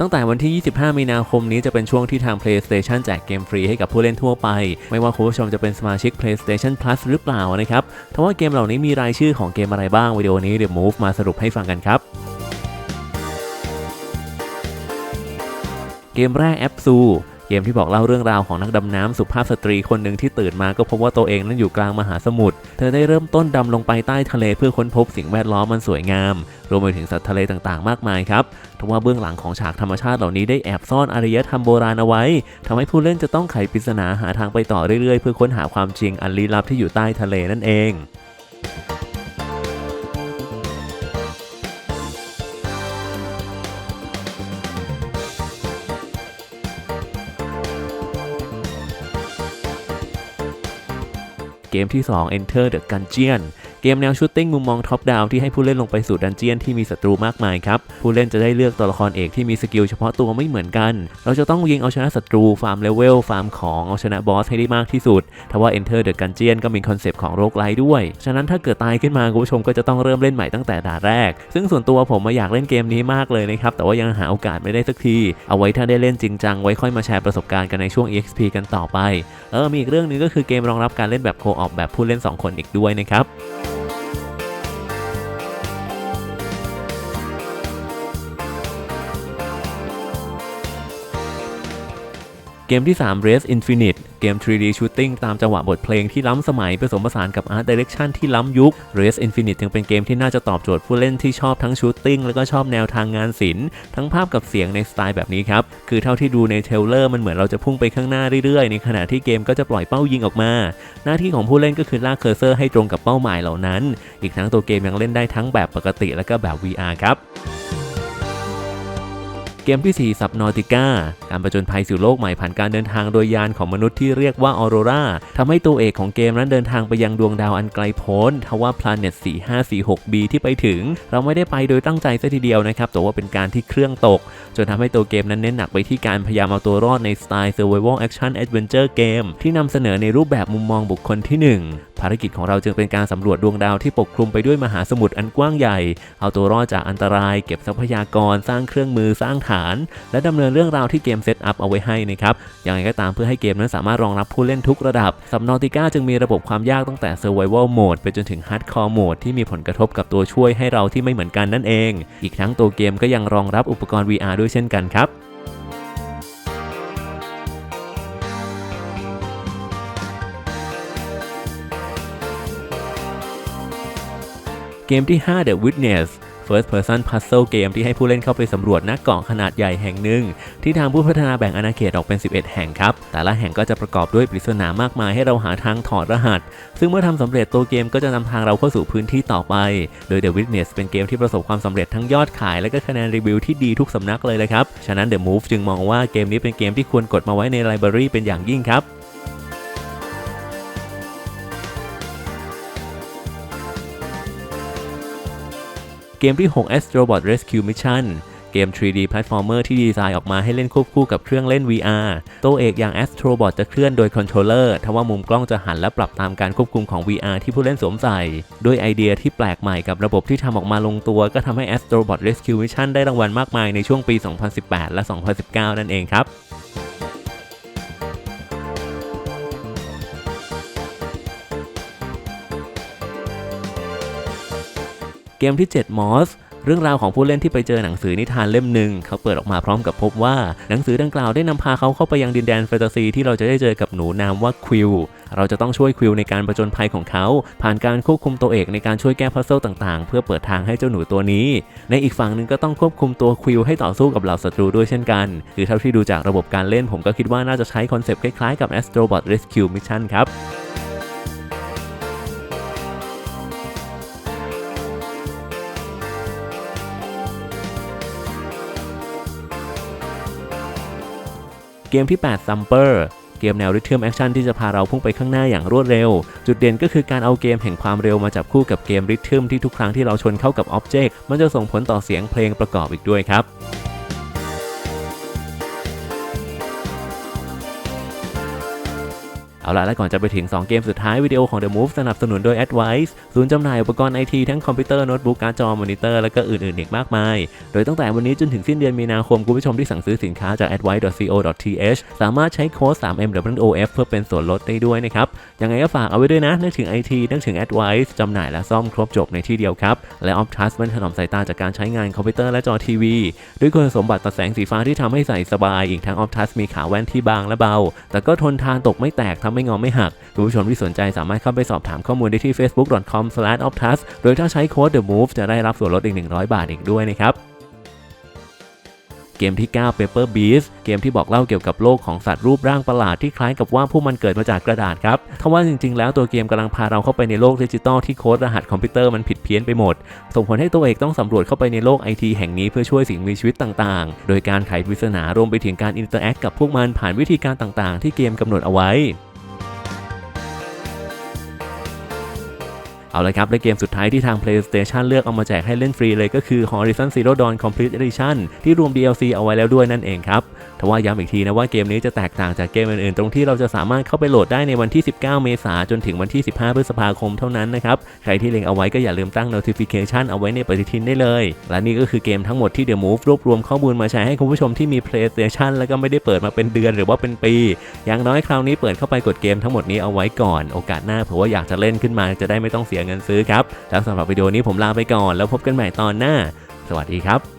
ตั้งแต่วันที่ 25 มีนาคมนี้จะเป็นช่วงที่ทาง PlayStation แจกเกมฟรีให้กับผู้เล่นทั่วไป ไม่ว่าคุณผู้ชมจะเป็นสมาชิก PlayStation Plus หรือเปล่านะครับทว่าเกมเหล่านี้มีรายชื่อของเกมอะไรบ้างวิดีโอนี้เดี๋ยว Move มาสรุปให้ฟังกันครับเกมแรกแอปซู เกมที่บอกเล่าเรื่องราวของนักดำน้ำสุภาพสตรีคนหนึ่งที่ตื่นมาก็พบว่าตัวเองนั้นอยู่กลางมหาสมุทร เธอได้เริ่มต้นดำลงไปใต้ทะเลเพื่อค้นพบสิ่งแวดล้อมมันสวยงาม รวมไปถึงสัตว์ทะเลต่างๆ มากมายครับทว่าเบื้องหลังของฉากธรรมชาติเหล่านี้ได้แอบซ่อนอารยธรรมโบราณเอาไว้ทำให้ผู้เล่นจะต้องไขปริศนาหาทางไปต่อเรื่อยๆ เพื่อค้นหาความจริงอันลี้ลับที่อยู่ใต้ทะเลนั่นเอง เกมที่ 2 Enter the Gungeon เกมแนวชูตติ้งมุมมองท็อปดาวที่ให้ผู้เล่นลงไปสู่ดันเจียนที่มีศัตรูมากมายครับ ผู้เล่นจะได้เลือกตัวละครเอกที่มีสกิลเฉพาะตัวไม่เหมือนกัน เราจะต้องยิงเอาชนะศัตรู ฟาร์มเลเวล ฟาร์มของเอาชนะบอสให้ได้มากที่สุดทว่า Enter the Gungeon ก็มีคอนเซปต์ของโรคไลด้วย ฉะนั้นถ้าเกิดตายขึ้นมาคุณผู้ชมก็จะต้องเริ่มเล่นใหม่ตั้งแต่ด่านแรก ซึ่งส่วนตัวผมมาอยากเล่นเกมนี้มากเลยนะครับ แต่ว่ายังหาโอกาสไม่ได้สักที เอาไว้ถ้าได้เล่นจริงจังไว้ค่อยมาแชร์ประสบการณ์กันในช่วง EXP กันต่อไป เออ มีอีกเรื่องนึงก็คือเกมรองรับการเล่นแบบโคออปแบบผู้เล่น 2 คนอีกด้วยนะครับ เกมที่ 3 Race Infinite เกม 3D Shooting ตามจังหวะบทเพลงที่ล้ำสมัยผสมผสานกับ Art Direction ที่ล้ำยุค Race Infinite ยังเป็นเกมที่น่าจะตอบโจทย์ผู้เล่นที่ชอบทั้ง Shooting แล้วก็ชอบแนวทางงานศิลป์ทั้งภาพกับเสียงในสไตล์แบบนี้ครับ คือเท่าที่ดูในเทลเลอร์มันเหมือนเราจะพุ่งไปข้างหน้าเรื่อยๆ ในขณะที่เกมก็จะปล่อยเป้ายิงออกมา หน้าที่ของผู้เล่นก็คือลากเคอร์เซอร์ให้ตรงกับเป้าหมายเหล่านั้น อีกทั้งตัวเกมยังเล่นได้ทั้งแบบปกติและก็แบบ VR ครับ กมที่4 Subnautica การประจนภัยสู่โลกใหม่ผ่านการเดินทางโดยยานของมนุษย์ที่เรียกว่าออโรราทำให้ตัวเอกของเกมนั้นเดินทางไปยังดวงดาวอันไกลโพ้นทว่า Planet 4546b ที่ไปถึง เราไม่ได้ไปโดยตั้งใจซะทีเดียวนะครับแต่ว่าเป็นการที่เครื่องตก จนทำให้ตัวเกมนั้นเน้นหนักไปที่การพยายามเอาตัวรอดในสไตล์ Survival Action Adventure เกมที่นำเสนอในรูปแบบมุมมองบุคคลที่ 1 ภารกิจของเราจึงเป็นการสำรวจดวงดาวที่ปกคลุมไปด้วยมหาสมุทรอันกว้างใหญ่ เอาตัวรอดจากอันตราย เก็บทรัพยากร สร้างเครื่องมือ สร้างฐาน และดำเนินเรื่องราวที่เกมเซตอัพเอาไว้ให้นะครับ อย่างไรก็ตามเพื่อให้เกมนั้นสามารถรองรับผู้เล่นทุกระดับ Subnautica จึงมีระบบความยากตั้งแต่ Survival Mode ไปจนถึง Hardcore Mode ที่มีผลกระทบกับตัวช่วยให้เราที่ไม่เหมือนกันนั่นเอง อีกทั้งตัวเกมก็ยังรองรับอุปกรณ์ VR ด้วยเช่นกันครับ เกมที่ 5 The Witness First Person Puzzle เกมที่ให้ผู้เล่นเข้าไปสำรวจนักเกาะขนาดใหญ่แห่งหนึ่ง ที่ทางผู้พัฒนาแบ่งอาณาเขตออกเป็น 11 แห่งครับ แต่ละแห่งก็จะประกอบด้วยปริศนามากมายให้เราหาทางถอดรหัส ซึ่งเมื่อทำสำเร็จตัวเกมก็จะนำทางเราเข้าสู่พื้นที่ต่อไป โดย The Witness เป็นเกมที่ประสบความสำเร็จทั้งยอดขาย และก็คะแนนรีวิวที่ดีทุกสำนักเลยเลยครับ ฉะนั้น The Move จึงมองว่าเกมนี้เป็นเกมที่ควรกดมาไว้ในไลบรารีเป็นอย่างยิ่งครับ เกมที่ 6 Astrobot Rescue Mission เกม 3D Platformer ที่ดีไซน์ออกมาให้เล่นควบคู่กับเครื่องเล่น VR ตัวเอกอย่าง Astrobot จะเคลื่อนโดยคอนโทรลเลอร์ทว่ามุมกล้องจะหันและปรับตามการควบคุมของ VR ที่ผู้เล่นสวมใส่ด้วยไอเดียที่แปลกใหม่กับระบบที่ทำออกมาลงตัว ก็ทำให้ Astrobot Rescue Mission ได้รางวัลมากมายในช่วงปี 2018 และ 2019 นั่นเองครับ เกมที่ 7 Moss เรื่องราวของผู้เล่นที่ไปเจอหนังสือนิทานเล่มหนึ่งเขาเปิดออกมาพร้อมกับพบว่า หนังสือดังกล่าวได้นำพาเขาเข้าไปยังดินแดนแฟนตาซีที่เราจะได้เจอกับหนูนามว่าควิลเราจะต้องช่วยควิลในการประจนภัยของเขา ผ่านการควบคุมตัวเอกในการช่วยแก้พัซเซิลต่างๆ เพื่อเปิดทางให้เจ้าหนูตัวนี้ ในอีกฝั่งหนึ่งก็ต้องควบคุมตัวควิลให้ต่อสู้กับเหล่าศัตรูด้วยเช่นกัน คือเท่าที่ดูจากระบบการเล่นผมก็คิดว่าน่าจะใช้คอนเซปต์คล้ายๆกับ Astrobot Rescue Mission ครับ เกมที่ 8 Thumper เกมแนวริทึมแอคชั่นที่จะพาเราพุ่งไปข้างหน้าอย่างรวดเร็ว จุดเด่นก็คือการเอาเกมแห่งความเร็วมาจับคู่กับเกมริทึมที่ทุกครั้งที่เราชนเข้ากับอ็อบเจกต์มันจะส่งผลต่อเสียงเพลงประกอบอีกด้วยครับ เอาละและก่อนจะไปถึง 2 เกมสุดท้ายวิดีโอของ The Move สนับสนุนโดย Advice ศูนย์จำหน่ายอุปกรณ์ไอทีทั้งคอมพิวเตอร์โน้ตบุ๊กการ์ดจอมอนิเตอร์และก็อื่นๆอีกมากมาย โดยตั้งแต่วันนี้จนถึงสิ้นเดือนมีนาคมคุณผู้ชมที่สั่งซื้อสินค้าจาก advice.co.th สามารถใช้โค้ด 3MWOF เพื่อเป็นส่วนลดได้ด้วยนะครับยังไงก็ฝากเอาไว้ด้วยนะนึกถึง IT นึกถึง Advice จำหน่ายและซ่อมครบจบในที่เดียวครับและ Optus มันถนอมสายตาจากการใช้งานคอมพิวเตอร์และจอทีวีด้วยคุณสมบัติตัดแสงสีฟ้าที่ทำให้ใส่สบายอีกทั้ง Optus มีขาแว่นที่บางและเบา แต่ก็ทนทานตกไม่แตกทำไม่งอไม่หัก คุณผู้ชมที่สนใจสามารถเข้าไปสอบถามข้อมูลได้ที่ facebook.com/optus โดยถ้าใช้โค้ด the move จะได้รับส่วนลดอีก 100 บาทอีกด้วยนะครับเกมที่ 9 Paper Beast เกมที่บอกเล่าเกี่ยวกับโลกของสัตว์รูปร่างประหลาดที่คล้ายกับว่าผู้มันเกิดมาจากกระดาษครับทว่าจริงๆ แล้วตัวเกมกำลังพาเราเข้าไปในโลกดิจิตอลที่โค้ดรหัสคอมพิวเตอร์มันผิดเพี้ยนไปหมด ส่งผลให้ตัวเอกต้องสำรวจเข้าไปในโลกไอทีแห่งนี้เพื่อช่วยสิ่งมีชีวิตต่างๆ โดยการไขปริศนารวมไปถึงการอินเตอร์แอคกับพวกมันผ่านวิธีการต่างๆ ที่เกมกำหนดเอาไว้ เอาละครับและเกมสุดท้ายที่ทาง PlayStation เลือกเอามาแจกให้เล่นฟรีเลยก็คือ Horizon Zero Dawn Complete Edition ที่รวม DLC เอาไว้แล้วด้วยนั่นเองครับทว่าย้ำอีกทีนะว่าเกมนี้จะแตกต่างจากเกมอื่นๆ ตรงที่เราจะสามารถเข้าไปโหลดได้ในวันที่ 19 เมษายนจนถึงวันที่ 15 พฤษภาคมเท่านั้นนะครับ ใครที่เล็งเอาไว้ก็อย่าลืมตั้ง notification เอาไว้ในปฏิทินได้เลย และนี่ก็คือเกมทั้งหมดที่ The Move รวบรวมข้อมูลมาแชร์ให้คุณผู้ชมที่มี PlayStation แล้วก็ไม่ได้เปิดมาเป็นเดือนหรือว่าเป็นปี อย่างน้อยคราวนี้เปิดเข้าไปกดเกมทั้งหมดนี้เอาไว้ก่อน โอกาสหน้าเผื่อว่าอยากจะเล่นขึ้นมาจะได้ไม่ต้องเสียเงินซื้อครับแล้วสำหรับวิดีโอนี้ผมลาไปก่อน แล้วพบกันใหม่ตอนหน้า สวัสดีครับ